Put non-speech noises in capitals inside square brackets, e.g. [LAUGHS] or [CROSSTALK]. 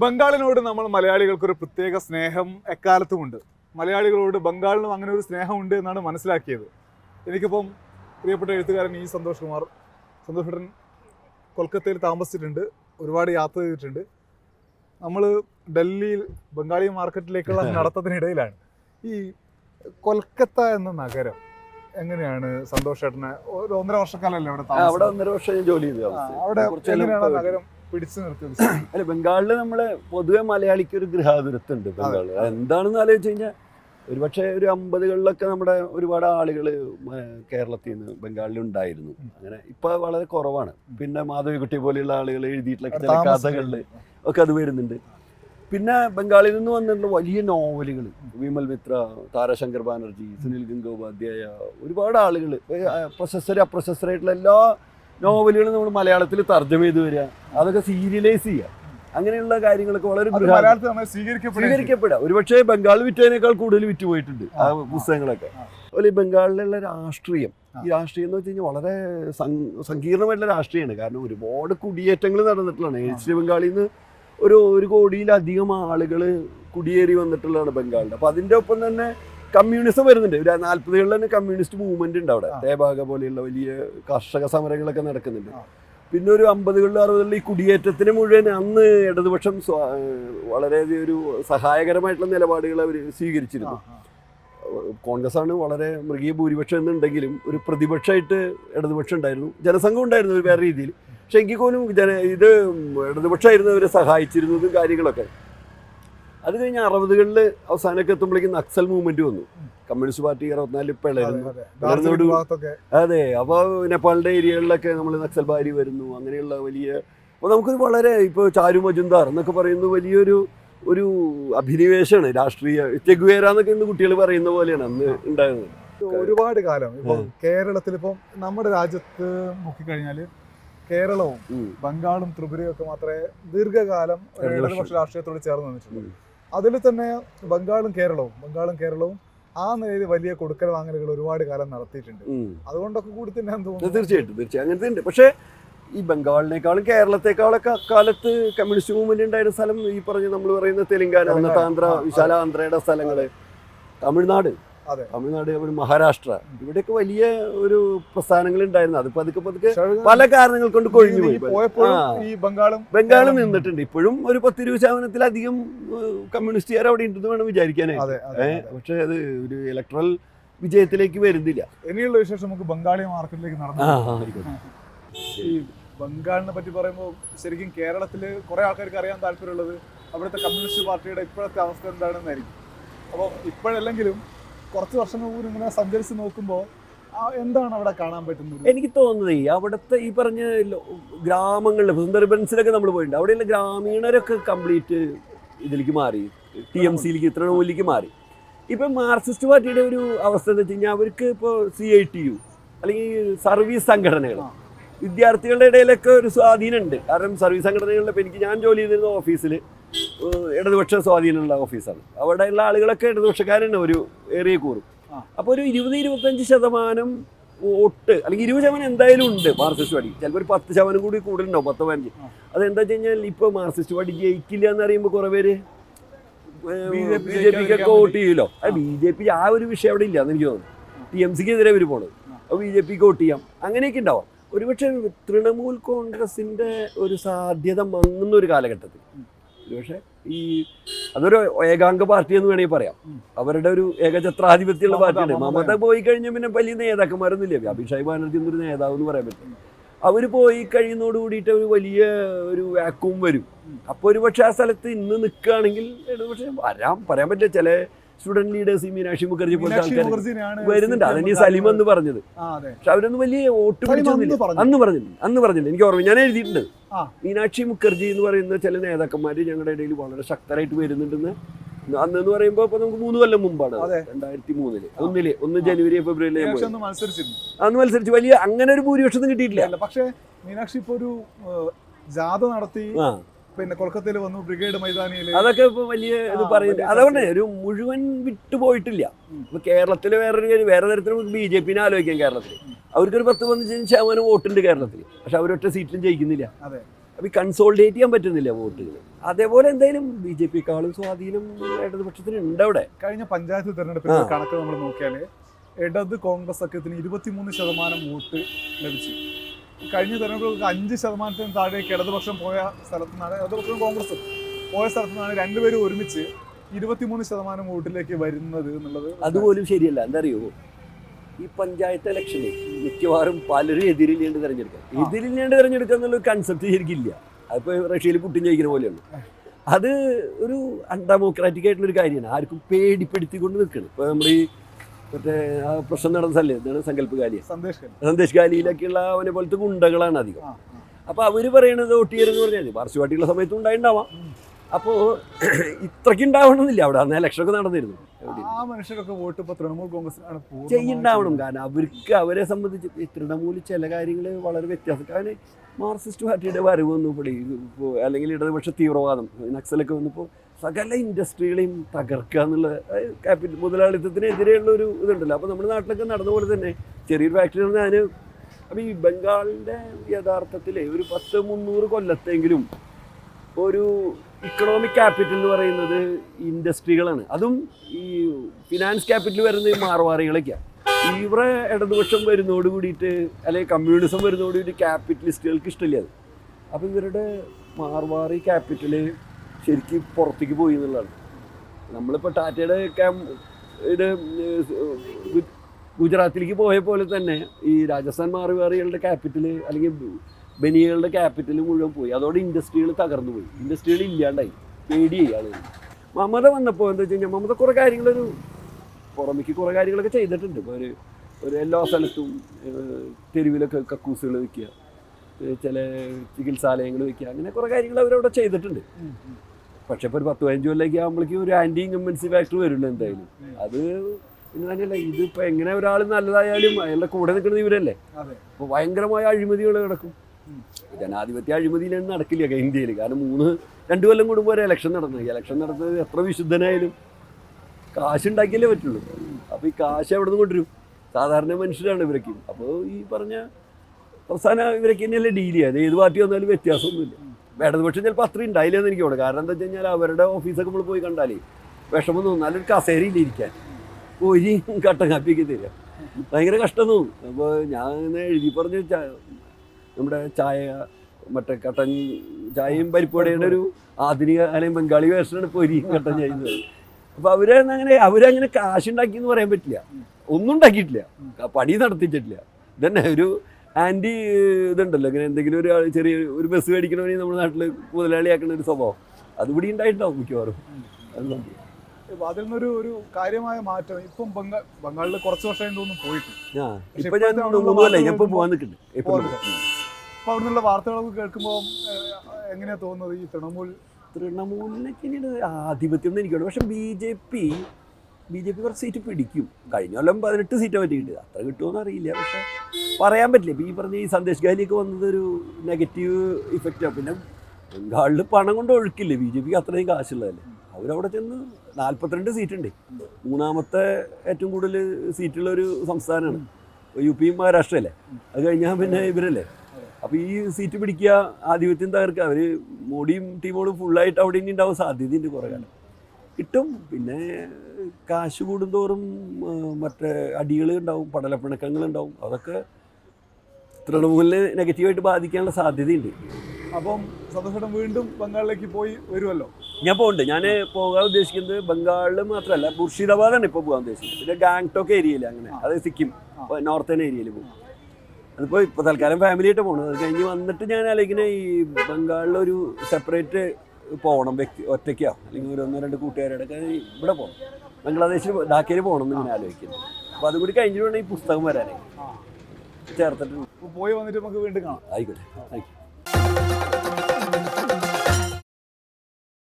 ബംഗാളിനോട് നമ്മൾ മലയാളികൾക്കൊരു പ്രത്യേക സ്നേഹം എക്കാലത്തുമുണ്ട്. മലയാളികളോട് ബംഗാളിനും അങ്ങനെ ഒരു സ്നേഹമുണ്ട് എന്നാണ് മനസ്സിലാക്കിയത്. എനിക്കിപ്പം പ്രിയപ്പെട്ട എഴുത്തുകാരൻ ഈ സന്തോഷ് കുമാർ. സന്തോഷ് ഭട്ടൻ കൊൽക്കത്തയിൽ താമസിച്ചിട്ടുണ്ട്. ഒരുപാട് യാത്ര ചെയ്തിട്ടുണ്ട്. നമ്മൾ ഡൽഹിയിൽ ബംഗാളി മാർക്കറ്റിലേക്കുള്ള [LAUGHS] നടത്തത്തിനിടയിലാണ്. ഈ കൊൽക്കത്ത എന്ന നഗരം എങ്ങനെയാണ് സന്തോഷ് ഏട്ടനെ? ഒരു ഒന്നര വർഷക്കാലല്ലേ അവിടെ അവിടെ ഒന്നര വർഷം ജോലി ചെയ്തു അവിടെ എങ്ങനെയാണ് നഗരം പിടിച്ചു നിർത്തിയത് അല്ല ബംഗാളിൽ നമ്മളെ പൊതുവെ മലയാളിക്ക് ഒരു ഗൃഹാതുരത്തുണ്ട് ബംഗാളിൽ എന്താണെന്ന് ആലോചിച്ച് കഴിഞ്ഞാൽ ഒരുപക്ഷെ ഒരു അമ്പതുകളിലൊക്കെ നമ്മുടെ ഒരുപാട് ആളുകൾ കേരളത്തിൽ നിന്ന് ബംഗാളിൽ ഉണ്ടായിരുന്നു. അങ്ങനെ ഇപ്പൊ വളരെ കുറവാണ്. പിന്നെ മാധവിക്കുട്ടി പോലെയുള്ള ആളുകൾ എഴുതിയിട്ടുള്ള ചില കഥകളിൽ ഒക്കെ അത് വരുന്നുണ്ട്. പിന്നെ ബംഗാളിൽ നിന്ന് വന്നിട്ടുള്ള വലിയ നോവലുകൾ വിമൽ മിത്ര താരശങ്കർ ബാനർജി സുനിൽ ഗംഗോപാധ്യായ ഒരുപാട് ആളുകൾ പ്രൊസസ്സർ അപ്രൊസസ്സറായിട്ടുള്ള എല്ലാ നോവലുകളും നമ്മൾ മലയാളത്തിൽ തർജമ ചെയ്ത് വരിക. അതൊക്കെ സീരിയലൈസ് ചെയ്യുക. അങ്ങനെയുള്ള കാര്യങ്ങളൊക്കെ വളരെ സ്വീകരിക്കപ്പെടുക. ഒരുപക്ഷെ ബംഗാൾ വിറ്റതിനേക്കാൾ കൂടുതൽ വിറ്റ് പോയിട്ടുണ്ട് ആ പുസ്തകങ്ങളൊക്കെ. അതുപോലെ ഈ ബംഗാളിലുള്ള രാഷ്ട്രീയം. ഈ രാഷ്ട്രീയം എന്ന് വെച്ച് കഴിഞ്ഞാൽ വളരെ സങ്- സങ്കീർണമായിട്ടുള്ള രാഷ്ട്രീയമാണ്. കാരണം ഒരുപാട് കുടിയേറ്റങ്ങൾ നടന്നിട്ടുള്ളതാണ്. ഏഷ്യ ബംഗാളിൽ നിന്ന് ഒരു ഒരു കോടിയിലധികം ആളുകൾ കുടിയേറി വന്നിട്ടുള്ളതാണ് ബംഗാളിൽ അപ്പോൾ അതിന്റെ ഒപ്പം തന്നെ കമ്മ്യൂണിസം വരുന്നുണ്ട്. ഒരു നാൽപ്പതുകളിൽ തന്നെ കമ്മ്യൂണിസ്റ്റ് മൂവ്മെന്റ് ഉണ്ട് അവിടെ. തേബാഗ പോലെയുള്ള വലിയ കർഷക സമരങ്ങളൊക്കെ നടക്കുന്നുണ്ട്. പിന്നെ ഒരു അമ്പതുകളിലും അറുപതുകളിൽ ഈ കുടിയേറ്റത്തിന് മുഴുവൻ അന്ന് ഇടതുപക്ഷം വളരെ വളരെയധികം ഒരു സഹായകരമായിട്ടുള്ള നിലപാടുകൾ അവർ സ്വീകരിച്ചിരുന്നു. കോൺഗ്രസ് ആണ് വളരെ മൃഗീയ ഭൂരിപക്ഷം എന്നുണ്ടെങ്കിലും ഒരു പ്രതിപക്ഷമായിട്ട് ഇടതുപക്ഷം ഉണ്ടായിരുന്നു. ജനസംഘം ഉണ്ടായിരുന്നു ഒരു വേറെ രീതിയിൽ. പക്ഷെ എങ്കിൽ പോലും ജന ഇത് ഇടതുപക്ഷമായിരുന്നു അവരെ സഹായിച്ചിരുന്നതും കാര്യങ്ങളൊക്കെ. അത് കഴിഞ്ഞ് അറുപതുകളിൽ അവസാനമൊക്കെ എത്തുമ്പോഴേക്കും നക്സൽ മൂവ്മെന്റ് വന്നു. കമ്മ്യൂണിസ്റ്റ് പാർട്ടി അറുപത്തിനാലിൽ പിളരുന്നു അതെ അപ്പോൾ നേപ്പാളിന്റെ ഏരിയകളിലൊക്കെ നമ്മൾ നക്സൽ ഭാര്യ വരുന്നു. അങ്ങനെയുള്ള വലിയ അപ്പോൾ നമുക്കൊരു വളരെ ഇപ്പോൾ ചാരു മജുന്ദാർ എന്നൊക്കെ പറയുന്നത് വലിയൊരു ഒരു അഭിനിവേശമാണ്. രാഷ്ട്രീയ ചെഗുവേര എന്നൊക്കെ ഇന്ന് കുട്ടികൾ പറയുന്ന പോലെയാണ് അന്ന് ഉണ്ടായിരുന്നത്. ഒരുപാട് കാലം. ഇപ്പൊ കേരളത്തിൽ ഇപ്പം നമ്മുടെ രാജ്യത്ത് നോക്കിക്കഴിഞ്ഞാൽ കേരളവും ബംഗാളും ത്രിപുരയും ഒക്കെ മാത്രമേ ദീർഘകാലം ഇടതുപക്ഷം. രാഷ്ട്രീയത്തോട് ചേർന്ന് നിന്നിട്ടുള്ളൂ. അതിൽ തന്നെ ബംഗാളും കേരളവും ബംഗാളും കേരളവും ആ നിലയിൽ വലിയ കൊടുക്കൽ വാങ്ങലുകൾ ഒരുപാട് കാലം നടത്തിയിട്ടുണ്ട്. അതുകൊണ്ടൊക്കെ കൂടി തന്നെ തോന്നുന്നു. തീർച്ചയായിട്ടും തീർച്ചയായും അങ്ങനത്തെ ഉണ്ട്. പക്ഷേ ഈ ബംഗാളിനേക്കാളും കേരളത്തെക്കാളൊക്കെ അക്കാലത്ത് കമ്മ്യൂണിസ്റ്റ് മൂവ്മെന്റ് ഉണ്ടായിരുന്ന സ്ഥലം ഈ പറഞ്ഞ നമ്മൾ പറയുന്ന തെലുങ്കാന അന്നത്തെ ആന്ധ്ര വിശാല ആന്ധ്രയുടെ സ്ഥലങ്ങൾ. തമിഴ്നാട്. തമിഴ്നാട് മഹാരാഷ്ട്ര. ഇവിടെയൊക്കെ വലിയ ഒരു പ്രസ്ഥാനങ്ങൾ ഉണ്ടായിരുന്നു അത് പതുക്കെ പതുക്കെ പല കാരണങ്ങൾ കൊണ്ട് കൊഴിഞ്ഞു പോയി. ബംഗാളും ബംഗാളിൽ നിന്നിട്ടുണ്ട്. ഇപ്പോഴും ഒരു പത്തിരുപത് ശതമാനത്തിലധികം ഏഹ്, കമ്മ്യൂണിസ്റ്റുകാർ അവിടെ ഉണ്ടെന്ന് വേണം വിചാരിക്കാനായി അതെ പക്ഷെ അത് ഒരു ഇലക്ട്രൽ വിജയത്തിലേക്ക് വരുന്നില്ല. ഇനിയുള്ള വിശേഷം നമുക്ക് ബംഗാളി മാർക്കറ്റിലേക്ക് നടന്നു. ഈ ബംഗാളിനെ പറ്റി പറയുമ്പോൾ ശരിക്കും കേരളത്തിൽ കുറെ ആൾക്കാർക്ക് അറിയാൻ താല്പര്യമുള്ളത് അവിടുത്തെ കമ്മ്യൂണിസ്റ്റ് പാർട്ടിയുടെ ഇപ്പോഴത്തെ അവസ്ഥ എന്താണെന്നായിരിക്കും. അപ്പോൾ ഇപ്പോഴല്ലെങ്കിലും കുറച്ച് വർഷങ്ങൾ കൂടി ഇങ്ങനെ സഞ്ചരിച്ച് നോക്കുമ്പോൾ എന്താണ് അവിടെ കാണാൻ പറ്റുന്നത്? എനിക്ക് തോന്നുന്നത് അവിടുത്തെ ഈ പറഞ്ഞ ഗ്രാമങ്ങളിൽ സുന്ദർബൻസിലൊക്കെ നമ്മൾ പോയിട്ടുണ്ട്. അവിടെയുള്ള ഗ്രാമീണരൊക്കെ കംപ്ലീറ്റ് ഇതിലേക്ക് മാറി. ടി എം സിയിലേക്ക് തൃണമൂലിലേക്ക് മാറി. ഇപ്പം മാർക്സിസ്റ്റ് പാർട്ടിയുടെ ഒരു അവസ്ഥ എന്ന് വെച്ച് കഴിഞ്ഞാൽ അവർക്ക് ഇപ്പോൾ സി ഐ ടി യു അല്ലെങ്കിൽ സർവീസ് സംഘടനകൾ. വിദ്യാർത്ഥികളുടെ ഇടയിലൊക്കെ ഒരു സ്വാധീനമുണ്ട്. കാരണം സർവീസ് സംഘടനകളിൽ ഇപ്പോൾ എനിക്ക് ഞാൻ ജോലി ചെയ്തിരുന്ന ഓഫീസിൽ ഇടതുപക്ഷ സ്വാധീനമുള്ള ഓഫീസാണ്. അവിടെയുള്ള ആളുകളൊക്കെ ഇടതുപക്ഷക്കാരാണ് ഒരു ഏറിയ കൂറും. അപ്പോൾ ഒരു ഇരുപത് ഇരുപത്തഞ്ച് ശതമാനം വോട്ട് അല്ലെങ്കിൽ ഇരുപത് ശതമാനം എന്തായാലും ഉണ്ട് മാർക്സിസ്റ്റ് പാർട്ടി. ചിലപ്പോൾ ഒരു പത്ത് ശതമാനം കൂടി കൂടുതലുണ്ടാവും പത്ത് പതിനഞ്ച്. അത് അതെന്താ വെച്ച് കഴിഞ്ഞാൽ ഇപ്പോൾ മാർക്സിസ്റ്റ് പാർട്ടി ജയിക്കില്ല എന്ന് അറിയുമ്പോൾ കുറേ പേര് ബി ജെ പിക്കൊക്കെ വോട്ട് ചെയ്യുമല്ലോ. അത് ബി ജെ പി ആ ഒരു വിഷയം അവിടെ ഇല്ല എന്ന് എനിക്ക് തോന്നുന്നു ടി എം സിക്ക് എതിരെ അവർ പോണത് അപ്പോൾ ബി ജെ പിക്ക് വോട്ട് ചെയ്യാം. അങ്ങനെയൊക്കെ ഉണ്ടാവാം. ഒരുപക്ഷെ തൃണമൂൽ കോൺഗ്രസിന്റെ ഒരു സാധ്യത മങ്ങുന്ന ഒരു കാലഘട്ടത്തിൽ ഒരുപക്ഷെ ഈ അതൊരു ഏകാംഗ പാർട്ടി എന്ന് വേണമെങ്കിൽ പറയാം. അവരുടെ ഒരു ഏകചത്രാധിപത്യമുള്ള പാർട്ടിയാണ് മമത. പോയി കഴിഞ്ഞ പിന്നെ വലിയ നേതാക്കന്മാരൊന്നും ഇല്ല അഭിഷേക് ബാനർജി എന്നൊരു നേതാവ് എന്ന് പറയാൻ പറ്റും അവർ പോയി കഴിയുന്നതോട് കൂടിയിട്ട് ഒരു വലിയ ഒരു വാക്കും വരും. അപ്പോൾ ഒരു പക്ഷേ ആ സ്ഥലത്ത് ഇന്ന് നിൽക്കുകയാണെങ്കിൽ പക്ഷേ വരാം. പറയാൻ പറ്റില്ല. ചില സ്റ്റുഡന്റ് ലീഡേഴ്സ് ഈ മീനാക്ഷി മുഖർജി പോലത്തെ ആൾക്കാർ വരുന്നുണ്ട്. അതന്നെ സലിം എന്ന് പറഞ്ഞത്. പക്ഷെ അവരൊന്നും വലിയ വോട്ട് പിടിച്ചൊന്നുമില്ല അന്ന് പറഞ്ഞു. അന്ന് പറഞ്ഞില്ല. അന്ന് പറഞ്ഞില്ല. എനിക്ക് ഓർമ്മ ഞാൻ എഴുതിയിട്ടുണ്ട്. മീനാക്ഷി മുഖർജി എന്ന് പറയുന്ന ചില നേതാക്കന്മാർ ഞങ്ങളുടെ ഇടയിൽ വളരെ ശക്തരായിട്ട് വരുന്നുണ്ടെന്ന് അന്ന് എന്ന് പറയുമ്പോൾ ഇപ്പൊ നമുക്ക് മൂന്ന് കൊല്ലം മുമ്പാണ്. രണ്ടായിരത്തി മൂന്നിൽ ഒന്നിൽ. ഒന്ന് ജനുവരി ഫെബ്രുവരി അന്ന് മത്സരിച്ച് വലിയ അങ്ങനെ ഒരു ഭൂരിപക്ഷം കിട്ടിയിട്ടില്ല. പക്ഷേ മീനാക്ഷി ഇപ്പൊ ഒരു ജാഥ നടത്തി പിന്നെ കൊൽക്കത്തയിൽ വന്നു ബ്രിഗേഡ് മൈതാനിയിൽ അതൊക്കെ ഇപ്പൊ വലിയ ഇത് പറയുന്നത് അതുകൊണ്ട് ഒരു മുഴുവൻ വിട്ടുപോയിട്ടില്ല ഇപ്പൊ കേരളത്തിൽ വേറൊരു കാര്യം വേറെ തരത്തിൽ ബി ജെ പിന്നെ ആലോചിക്കാം കേരളത്തിൽ അവർക്കൊരു പത്ത് പതിനഞ്ച് ശതമാനം വോട്ടുണ്ട് കേരളത്തിൽ പക്ഷെ അവരൊറ്റ സീറ്റിലും ജയിക്കുന്നില്ല. അതെ. അപ്പൊ കൺസോൾഡേറ്റ് ചെയ്യാൻ പറ്റുന്നില്ല വോട്ടുകൾ അതേപോലെ എന്തായാലും ബി ജെ പിക്കാളും സ്വാധീനം ഇടതുപക്ഷത്തിന് ഉണ്ട് അവിടെ. കഴിഞ്ഞ പഞ്ചായത്ത് തെരഞ്ഞെടുപ്പിന്റെ ആ. കണക്ക് നമ്മൾ നോക്കിയാൽ ഇടത് കോൺഗ്രസ് സഖ്യത്തിന് ഇരുപത്തിമൂന്ന് ശതമാനം വോട്ട് ലഭിച്ചു. കഴിഞ്ഞ തെരഞ്ഞെടുപ്പുകൾക്ക് അഞ്ച് ശതമാനത്തിന് താഴേക്ക് ഇടതുപക്ഷം പോയ സ്ഥലത്തു നിന്നാണ് ഇടതുപക്ഷം കോൺഗ്രസ് പോയ സ്ഥലത്തു നിന്നാണ് രണ്ടുപേരും ഒരുമിച്ച് ഇരുപത്തിമൂന്ന് ശതമാനം വോട്ടിലേക്ക് വരുന്നത് എന്നുള്ളത് അതുപോലും ശരിയല്ല. എന്താ അറിയോ ഈ പഞ്ചായത്ത് ഇലക്ഷന് മിക്കവാറും പലരും എതിരില്ലാണ്ട് തിരഞ്ഞെടുക്കാം. എതിരിൽ എതിരില്ലാണ്ട് തിരഞ്ഞെടുക്കുക എന്നുള്ള കൺസെപ്റ്റ് ശരിക്കില്ല. അതിപ്പോൾ റഷ്യയിൽ പുട്ടിൻ ചോദിക്കുന്ന പോലെയാണ് അത് ഒരു അൺഡെമോക്രാറ്റിക് ആയിട്ടുള്ള ഒരു കാര്യമാണ്. ആർക്കും പേടിപ്പെടുത്തിക്കൊണ്ട് നിൽക്കണം. ഇപ്പോൾ നമ്മൾ ഈ മറ്റേ ആ പ്രശ്നം നടന്ന സ്ഥലം എന്താണ് സങ്കല്പ് ഗാലിയ സന്ദേശ് ഗാലിയിലൊക്കെയുള്ള അവനെ പോലത്തെ ഗുണ്ടകളാണ് അധികം. അപ്പൊ അപ്പോൾ അവർ പറയണത് ഒട്ടിയെന്ന് പറഞ്ഞാൽ പാർശ്വപാട്ടിയുള്ള സമയത്തും ഉണ്ടായിണ്ടാവാം. അപ്പോ അപ്പോൾ ഇത്രയ്ക്ക് ഉണ്ടാവണമെന്നില്ല. അവിടെ അന്ന് ഇലക്ഷനൊക്കെ നടന്നിരുന്നു. ആ മനുഷ്യരൊക്കെ വോട്ട് തൃണമൂൽ കോൺഗ്രസിനാണ് ചെയ്യുണ്ടാവണം. കാരണം അവർക്ക് അവരെ സംബന്ധിച്ച് തൃണമൂൽ ചില കാര്യങ്ങൾ വളരെ വ്യത്യാസം. കാരണം മാർക്സിസ്റ്റ് പാർട്ടിയുടെ വരവ് വന്നപ്പോൾ അല്ലെങ്കിൽ ഇടതുപക്ഷ തീവ്രവാദം നക്സലൊക്കെ വന്നപ്പോൾ സകല ഇൻഡസ്ട്രികളെയും തകർക്കുക എന്നുള്ള ക്യാപിറ്റൽ മുതലാളിത്തത്തിനെതിരെയുള്ള ഒരു ഇതുണ്ടല്ലോ. അപ്പോൾ നമ്മുടെ നാട്ടിലൊക്കെ നടന്ന പോലെ തന്നെ ചെറിയൊരു ഫാക്ടറി ഞാൻ അപ്പോൾ ഈ ബംഗാളിന്റെ യഥാർത്ഥത്തിൽ ഒരു പത്ത് മുന്നൂറ് കൊല്ലത്തെങ്കിലും ഒരു ഇക്കണോമിക് ക്യാപിറ്റൽ എന്ന് പറയുന്നത് ഇൻഡസ്ട്രികളാണ്. അതും ഈ ഫിനാൻസ് ക്യാപിറ്റൽ വരുന്ന ഈ മാറുവാറികളൊക്കെയാണ് തീവ്ര ഇടതുപക്ഷം വരുന്നതോട് കൂടിയിട്ട് അല്ലെങ്കിൽ കമ്മ്യൂണിസം വരുന്നതോട് കൂടിയിട്ട് ക്യാപിറ്റലിസ്റ്റുകൾക്ക് ഇഷ്ടമില്ല അത്. അപ്പോൾ ഇവരുടെ മാർവാറി ക്യാപിറ്റൽ ശരിക്കും പുറത്തേക്ക് പോയി എന്നുള്ളതാണ്. നമ്മളിപ്പോൾ ടാറ്റയുടെ ക്യാമ്പ് ഗുജറാത്തിലേക്ക് പോയ പോലെ തന്നെ ഈ രാജസ്ഥാൻ മാർവാറികളുടെ ക്യാപിറ്റൽ അല്ലെങ്കിൽ ബനിയകളുടെ ക്യാപിറ്റൽ മുഴുവൻ പോയി. അതോടെ ഇൻഡസ്ട്രികൾ തകർന്നു പോയി. ഇൻഡസ്ട്രികൾ ഇല്ലാണ്ടായി. പേടിയായി ആളുകൾ. മമത വന്നപ്പോൾ എന്താ വെച്ച് കഴിഞ്ഞാൽ മമത കുറേ കാര്യങ്ങളൊരു പുറമേക്ക് കുറേ കാര്യങ്ങളൊക്കെ ചെയ്തിട്ടുണ്ട്. ഇപ്പോൾ ഒരു ഒരു എല്ലാ സ്ഥലത്തും തെരുവിലൊക്കെ കക്കൂസുകൾ വയ്ക്കുക ചില ചികിത്സാലയങ്ങൾ വയ്ക്കുക അങ്ങനെ കുറേ കാര്യങ്ങൾ അവരവിടെ ചെയ്തിട്ടുണ്ട്. പക്ഷെ ഇപ്പോൾ ഒരു പത്ത് പതിനഞ്ച് കൊല്ലമൊക്കെ ആകുമ്പോഴേക്കും ഒരു ആന്റി ഇൻകമ്പൻസി ഫാക്ടർ വരുള്ളൂ എന്തായാലും. അത് പിന്നെ തന്നെയല്ല ഇതിപ്പോൾ എങ്ങനെ ഒരാൾ നല്ലതായാലും അയാളുടെ കൂടെ നിൽക്കുന്നത് ഇവരല്ലേ? അപ്പോൾ ഭയങ്കരമായ അഴിമതികൾ നടക്കും. ജനാധിപത്യ അഴിമതിയിലാണ് നടക്കില്ല ഇന്ത്യയിൽ കാരണം മൂന്ന് രണ്ട് കൊല്ലം കൂടുമ്പോൾ ഒരു ഇലക്ഷൻ നടന്നു. ഇലക്ഷൻ നടന്നത് എത്ര വിശുദ്ധനായാലും കാശുണ്ടാക്കിയല്ലേ പറ്റുള്ളൂ. അപ്പോൾ ഈ കാശ് എവിടെ നിന്ന് കൊണ്ടുവരും? സാധാരണ മനുഷ്യരാണ് ഇവരൊക്കെ. അപ്പോൾ ഈ പറഞ്ഞ അവസാനം ഇവരൊക്കെ തന്നെയല്ലേ ഡീൽ ചെയ്യുക. അത് ഏത് പാർട്ടി വന്നാലും വ്യത്യാസമൊന്നുമില്ല. ഇടതുപക്ഷം ചിലപ്പോൾ അത്രയും ഉണ്ടായില്ല എന്ന് എനിക്ക് തോന്നുന്നു. കാരണം എന്താ വെച്ച് കഴിഞ്ഞാൽ അവരുടെ ഓഫീസൊക്കെ നമ്മൾ പോയി കണ്ടാലേ വിഷമം തോന്നും. നല്ലൊരു കസേരയില്ല ഇരിക്കാൻ. ഒരു കട്ടൻ കാപ്പിയൊക്കെ തരിക. ഭയങ്കര കഷ്ടം തോന്നും. അപ്പോൾ ഞാൻ ഇങ്ങനെ എഴുതി പറഞ്ഞ് നമ്മുടെ ചായ മറ്റേ കട്ടൻ ചായയും പരിപ്പുവടയുടെ ഒരു ആധുനിക അല്ലെങ്കിൽ ബംഗാളി വേർഷനാണ് പൊരി കട്ടൻ ചായ എന്ന് പറയുന്നത്. അപ്പോൾ അവരങ്ങനെ അവരങ്ങനെ കാശുണ്ടാക്കി എന്ന് പറയാൻ പറ്റില്ല. ഒന്നും ഉണ്ടാക്കിയിട്ടില്ല. പണി നടത്തിച്ചിട്ടില്ല ഇതന്നെ ഒരു ആന്റി ഇതുണ്ടല്ലോ ഇങ്ങനെ എന്തെങ്കിലും ഒരു ചെറിയ ഒരു ബസ് മേടിക്കണമെങ്കിൽ നമ്മുടെ നാട്ടിൽ മുതലാളിയാക്കുന്ന ഒരു സ്വഭാവം. അതുകൂടി ഉണ്ടായിട്ടുണ്ടാവും മിക്കവാറും. അത് സംഭവം. അതിൽ നിന്നൊരു ഒരു കാര്യമായ മാറ്റം. ഇപ്പം ബംഗാൾ ബംഗാളിൽ കുറച്ച് വർഷം തോന്നുന്നു പോയിട്ട്. ഇപ്പൊ ഞാൻ ഇപ്പൊ വാർത്തകൾ നിൽക്കുന്നുണ്ട് അപ്പൊ അവിടെ നിന്നുള്ള വാർത്തകളൊക്കെ കേൾക്കുമ്പോൾ എങ്ങനെയാ തോന്നുന്നത് ഈ തൃണമൂൽ? തൃണമൂലിനൊക്കെ ആധിപത്യം എന്ന് എനിക്കുണ്ട് പക്ഷെ B J P B J P കുറച്ച് സീറ്റ് പിടിക്കും. കഴിഞ്ഞ കൊല്ലം പതിനെട്ട് സീറ്റ് പറ്റി പറ്റിയിട്ടുണ്ട്. അത്ര കിട്ടുമെന്ന് അറിയില്ല. പക്ഷെ പറയാൻ പറ്റില്ല. ഇപ്പം ഈ പറഞ്ഞ ഈ സന്ദേശ് ഗാലിയൊക്കെ വന്നത് ഒരു നെഗറ്റീവ് ഇഫക്റ്റാണ് പിന്നെ ബംഗാളിൽ പണം കൊണ്ട് ഒഴുക്കില്ലേ? ബി ജെ പിക്ക് അത്രയും കാശുള്ളതല്ലേ? അവരവിടെ ചെന്ന് നാൽപ്പത്തിരണ്ട് സീറ്റുണ്ട്. മൂന്നാമത്തെ ഏറ്റവും കൂടുതൽ സീറ്റുള്ള ഒരു സംസ്ഥാനമാണ്. യു പിയും മഹാരാഷ്ട്രയല്ലേ അത് കഴിഞ്ഞാൽ പിന്നെ ഇവരല്ലേ? അപ്പോൾ ഈ സീറ്റ് പിടിക്കുക ആധിപത്യം തകർക്കുക. അവർ മോഡിയും ടീമോടും ഫുള്ളായിട്ട് അവിടെ ഇനി ഉണ്ടാവും സാധ്യതയുണ്ട് കുറേ കാലം. കിട്ടും പിന്നെ കാശ് കൂടുന്തോറും മറ്റേ അടികൾ ഉണ്ടാവും പടലപ്പിണക്കങ്ങൾ ഉണ്ടാവും. അതൊക്കെ തൃണമൂലിനെ നെഗറ്റീവായിട്ട് ബാധിക്കാനുള്ള സാധ്യതയുണ്ട്. അപ്പം സന്തോഷം വീണ്ടും ബംഗാളിലേക്ക് പോയി വരുമല്ലോ? ഞാൻ പോകുന്നുണ്ട് ഞാൻ പോകാൻ ഉദ്ദേശിക്കുന്നത് ബംഗാളിൽ മാത്രമല്ല മുർഷിദാബാദാണ് ഇപ്പോൾ പോകാൻ ഉദ്ദേശിക്കുന്നത്. പിന്നെ ഗാങ്ടോക്ക് ഏരിയയിൽ അങ്ങനെ. അത് സിക്കിം നോർത്തേൺ ഏരിയയിൽ പോകും അതിപ്പോൾ ഇപ്പോൾ തൽക്കാലം ഫാമിലിയായിട്ട് പോകണം അത് കഴിഞ്ഞ് വന്നിട്ട് ഞാൻ ആലോചിക്കുന്നത് ഈ ബംഗാളിലൊരു സെപ്പറേറ്റ് പോകണം വ്യക്തി ഒറ്റയ്ക്കോ? അല്ലെങ്കിൽ ഒരു ഒന്നോ രണ്ട് കൂട്ടുകാരോടൊക്കെ ഇവിടെ പോകണം. ബംഗ്ലാദേശിൽ ഡാക്കയിൽ പോകണം എന്ന് ഞാൻ ആലോചിക്കുന്നു. അപ്പോൾ അതുകൂടി കഴിഞ്ഞിട്ട് വേണം ഈ പുസ്തകം വരാനായി ചേർത്തിട്ടുണ്ട്. പോയി വന്നിട്ട് നമുക്ക് വീണ്ടും കാണാം. ആയിക്കോട്ടെ. ആയിക്കോട്ടെ